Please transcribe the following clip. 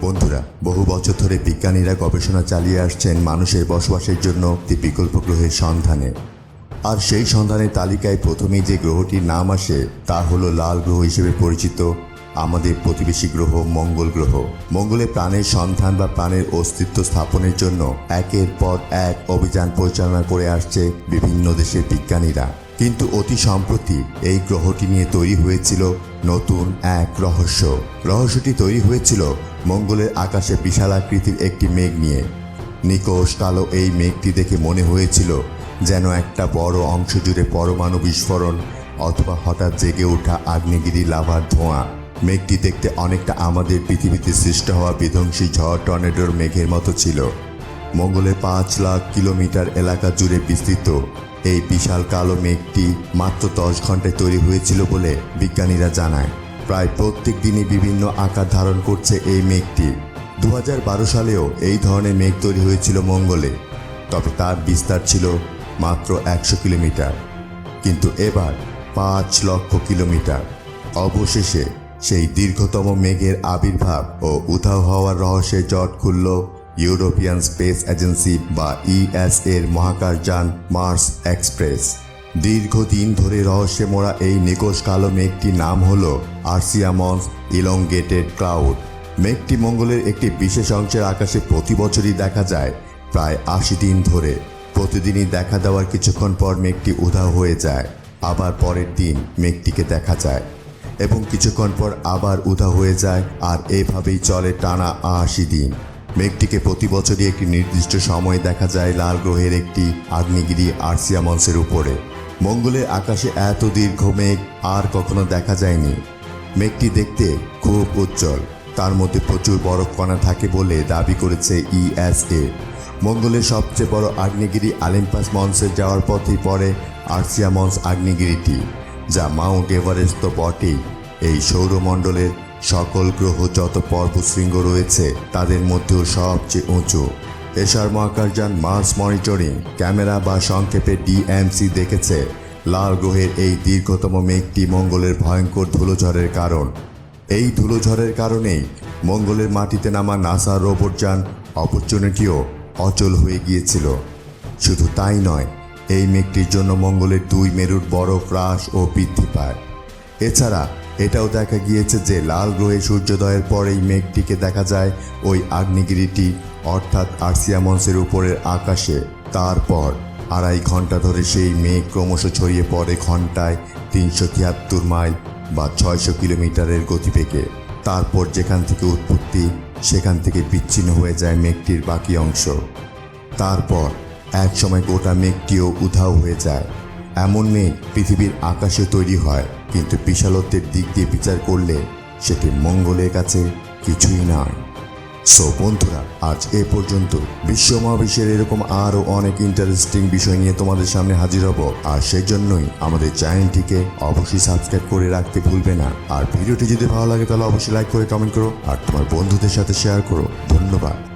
বন্ধুরা, বহু বছর ধরে বিজ্ঞানীরা গবেষণা চালিয়ে আসছেন মানুষের বসবাসের জন্য একটি বিকল্প গ্রহের সন্ধানে। আর সেই সন্ধানের তালিকায় প্রথমেই যে গ্রহটির নাম আসে, তা হলো লাল গ্রহ হিসেবে পরিচিত আমাদের প্রতিবেশী গ্রহ মঙ্গল গ্রহ। মঙ্গলে প্রাণের সন্ধান বা প্রাণের অস্তিত্ব স্থাপনের জন্য একের পর এক অভিযান পরিচালনা করে আসছে বিভিন্ন দেশের বিজ্ঞানীরা। কিন্তু অতি সম্প্রতি এই গ্রহটি নিয়ে তৈরি হয়েছিল নতুন এক রহস্য। রহস্যটি তৈরি হয়েছিল মঙ্গলের আকাশে বিশাল আকৃতির একটি মেঘ নিয়ে। নিকোষ কালো এই মেঘটি দেখে মনে হয়েছিল যেন একটা বড় অংশ জুড়ে পরমাণু বিস্ফোরণ অথবা হঠাৎ জেগে ওঠা আগ্নেয়গিরি লাভার ধোঁয়া। মেঘটি দেখতে অনেকটা আমাদের পৃথিবীতে সৃষ্ট হওয়া বিধ্বংসী ঝড় টর্নেডোর মেঘের মতো ছিল। মঙ্গলের পাঁচ লাখ কিলোমিটার এলাকা জুড়ে বিস্তৃত। এই বিশাল কালো মেঘটি মাত্র দশ ঘন্টায় তৈরি হয়েছিল বলে বিজ্ঞানীরা জানায়। প্রায় প্রত্যেক দিনই বিভিন্ন আকার ধারণ করছে এই মেঘটি। দু হাজার বারো সালেও এই ধরনের মেঘ তৈরি হয়েছিল মঙ্গলে। তবে তার বিস্তার ছিল মাত্র একশো কিলোমিটার। কিন্তু এবার পাঁচ লক্ষ কিলোমিটার। অবশেষে সেই দীর্ঘতম মেঘের আবির্ভাব ও উধাও হওয়ার রহস্যের জট খুলল ইউরোপিয়ান স্পেস এজেন্সি বা ইএস এর মহাকাশযান মার্স এক্সপ্রেস। দীর্ঘদিন ধরে রহস্যে মোড়া এই নিকোষ কালো মেঘটির নাম হল আর্সিয়ামন্স ইলংগেটেড ক্লাউড। মেঘটি মঙ্গলের একটি বিশেষ অংশের আকাশে প্রতি বছরই দেখা যায়, প্রায় আশি দিন ধরে। প্রতিদিনই দেখা দেওয়ার কিছুক্ষণ পর মেঘটি উধাও হয়ে যায়, আবার পরের দিন মেঘটিকে দেখা যায়। এবং কিছুক্ষণ পর আবার উধাও হয়ে যায়, আর এভাবেই চলে টানা আশি দিন। মেঘটিকে প্রতি বছরই একটি নির্দিষ্ট সময়ে দেখা যায় লাল গ্রহের একটি আগ্নেয়গিরি আর্সিয়ামন্সের উপরে। মঙ্গলের আকাশে এত দীর্ঘ মেঘ আর কখনো দেখা যায়নি। মেঘটি দেখতে খুব উজ্জ্বল। তার মধ্যে প্রচুর বরফ কণা থাকে বলে দাবি করেছে ইএসএ। মঙ্গলের সবচেয়ে বড় আগ্নেয়গিরি আলিম্পাস মন্সে যাওয়ার পথেই পড়ে আর্সিয়া মন্স আগ্নেয়গিরিটি, যা মাউন্ট এভারেস্ট তো বটেই। এই সৌরমণ্ডলের সকল গ্রহ যত পর্বতশৃঙ্গ রয়েছে, তাদের মধ্যেও সবচেয়ে উঁচু। এশার মহাকাশযান মার্স মনিটরিং ক্যামেরা বা সংক্ষেপে ডিএমসি দেখেছে, লাল গ্রহের এই দীর্ঘতম মেঘটি মঙ্গলের ভয়ঙ্কর ধুলোঝড়ের কারণ। এই ধুলোঝড়ের কারণেই মঙ্গলের মাটিতে নামা নাসা রোবটযান অপরচুনিটিও অচল হয়ে গিয়েছিল। শুধু তাই নয়, এই মেঘটির জন্য মঙ্গলের দুই মেরুর বরফ হ্রাস ও বৃদ্ধি পায়। এছাড়া এটাও দেখা গিয়েছে যে লাল গ্রহে সূর্যোদয়ের পর এই মেঘটিকে দেখা যায় ওই আগ্নেয়গিরিটি, অর্থাৎ আর্সিয়ামন্সের উপরের আকাশে। তারপর আড়াই ঘণ্টা ধরে সেই মেঘ ক্রমশ ছড়িয়ে পড়ে ঘন্টায় তিনশো তিয়াত্তর মাইল বা ছয়শো কিলোমিটারের গতিবেগে। তারপর যেখান থেকে উৎপত্তি, সেখান থেকে বিচ্ছিন্ন হয়ে যায় মেঘটির বাকি অংশ। তারপর এক সময় গোটা মেঘটিও উধাও হয়ে যায়। এমন মেঘ পৃথিবীর আকাশে তৈরি হয়। কিন্তু বিশালত্বের দিক দিয়ে বিচার করলে সেটি মঙ্গলের কাছে কিছুই নয়। সো বন্ধুরা, আজ এ পর্যন্ত বিশ্ব মহাবিশ্বের এরকম আরও অনেক ইন্টারেস্টিং বিষয় নিয়ে তোমাদের সামনে হাজির হব। আর সেই জন্যই আমাদের চ্যানেলটিকে অবশ্যই সাবস্ক্রাইব করে রাখতে ভুলবে না। আর ভিডিওটি যদি ভালো লাগে তাহলে অবশ্যই লাইক করে কমেন্ট করো। আর তোমার বন্ধুদের সাথে শেয়ার করো। ধন্যবাদ।